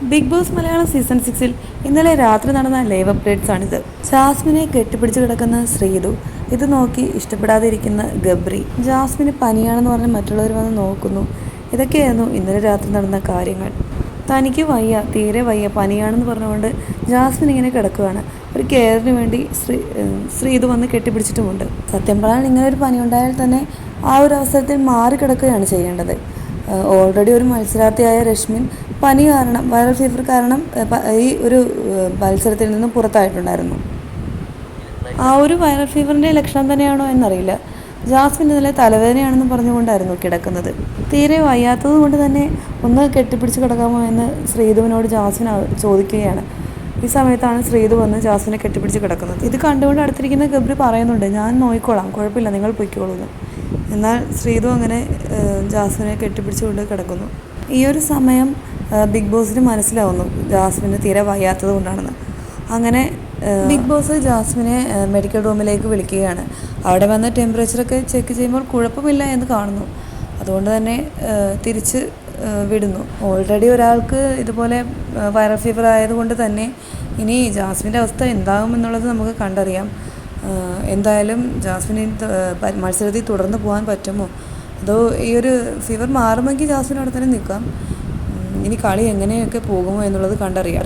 Big boss Malayalam season സിക്സിൽ ഇന്നലെ രാത്രി നടന്ന ലൈവ് അപ്ഡേറ്റ്സ് ആണിത്. ജാസ്മിനെ കെട്ടിപ്പിടിച്ച് കിടക്കുന്ന ശ്രീതു ഇത് നോക്കി ഇഷ്ടപ്പെടാതെ ഇരിക്കുന്ന ഗബ്രി. ജാസ്മിന് പനിയാണെന്ന് പറഞ്ഞ് മറ്റുള്ളവർ വന്ന് നോക്കുന്നു. ഇതൊക്കെയായിരുന്നു ഇന്നലെ രാത്രി നടന്ന കാര്യങ്ങൾ. തനിക്ക് വയ്യ തീരെ വയ്യ പനിയാണെന്ന് പറഞ്ഞുകൊണ്ട് ജാസ്മിൻ ഇങ്ങനെ കിടക്കുകയാണ്. ഒരു കെയറിന് വേണ്ടി ശ്രീ ശ്രീതു വന്ന് കെട്ടിപ്പിടിച്ചിട്ടുമുണ്ട്. സത്യം പറഞ്ഞാൽ ഇങ്ങനെ ഒരു പനി ഉണ്ടായാൽ തന്നെ ആ ഒരു അവസരത്തിൽ മാറി കിടക്കുകയാണ് ചെയ്യേണ്ടത്. ഓൾറെഡി ഒരു മത്സരാർത്ഥിയായ രശ്മിൻ പനി കാരണം വൈറൽ ഫീവർ കാരണം ഈ ഒരു മത്സരത്തിൽ നിന്നും പുറത്തായിട്ടുണ്ടായിരുന്നു. ആ ഒരു വൈറൽ ഫീവറിന്റെ ലക്ഷണം തന്നെയാണോ എന്നറിയില്ല. ജാസ്മിൻ ഇന്നലെ തലവേദനയാണെന്ന് പറഞ്ഞുകൊണ്ടായിരുന്നു കിടക്കുന്നത്. തീരെ വയ്യാത്തത് കൊണ്ട് തന്നെ ഒന്ന് കെട്ടിപ്പിടിച്ച് കിടക്കാമോ എന്ന് ശ്രീധുവിനോട് ജാസ്മിൻ ചോദിക്കുകയാണ്. ഈ സമയത്താണ് ശ്രീധു വന്ന് ജാസ്മിനെ കെട്ടിപ്പിടിച്ച് കിടക്കുന്നത്. ഇത് കണ്ടുകൊണ്ട് അടുത്തിരിക്കുന്ന ഗബ്രി പറയുന്നുണ്ട് ഞാൻ നോക്കിക്കോളാം കുഴപ്പമില്ല നിങ്ങൾ പൊയ്ക്കോളൂ എന്നാൽ ശ്രീതു അങ്ങനെ ജാസ്മിനെ കെട്ടിപ്പിടിച്ചുകൊണ്ട് കിടക്കുന്നു. ഈ ഒരു സമയം ബിഗ് ബോസിന് മനസ്സിലാവുന്നു ജാസ്മിന് തീരെ വയ്യാത്തത് കൊണ്ടാണെന്ന്. അങ്ങനെ ബിഗ് ബോസ് ജാസ്മിനെ മെഡിക്കൽ റൂമിലേക്ക് വിളിക്കുകയാണ്. അവിടെ വന്ന് ടെമ്പറേച്ചറൊക്കെ ചെക്ക് ചെയ്യുമ്പോൾ കുഴപ്പമില്ല എന്ന് കാണുന്നു. അതുകൊണ്ട് തന്നെ തിരിച്ച് വിടുന്നു. ഓൾറെഡി ഒരാൾക്ക് ഇതുപോലെ വൈറൽ ഫീവർ ആയതുകൊണ്ട് തന്നെ ഇനി ജാസ്മിന്റെ അവസ്ഥ എന്താകും എന്നുള്ളത് നമുക്ക് കണ്ടറിയാം. എന്തായാലും ജാസ്മിന് മത്സരത്തിൽ തുടർന്ന് പോകാൻ പറ്റുമോ? അതോ ഈ ഒരു ഫീവർ മാറുമെങ്കിൽ ജാസ്മിൻ അവിടെ തന്നെ നിൽക്കാം ഇനി കളി എങ്ങനെയൊക്കെ പോകുമോ എന്നുള്ളത് കണ്ടറിയാം.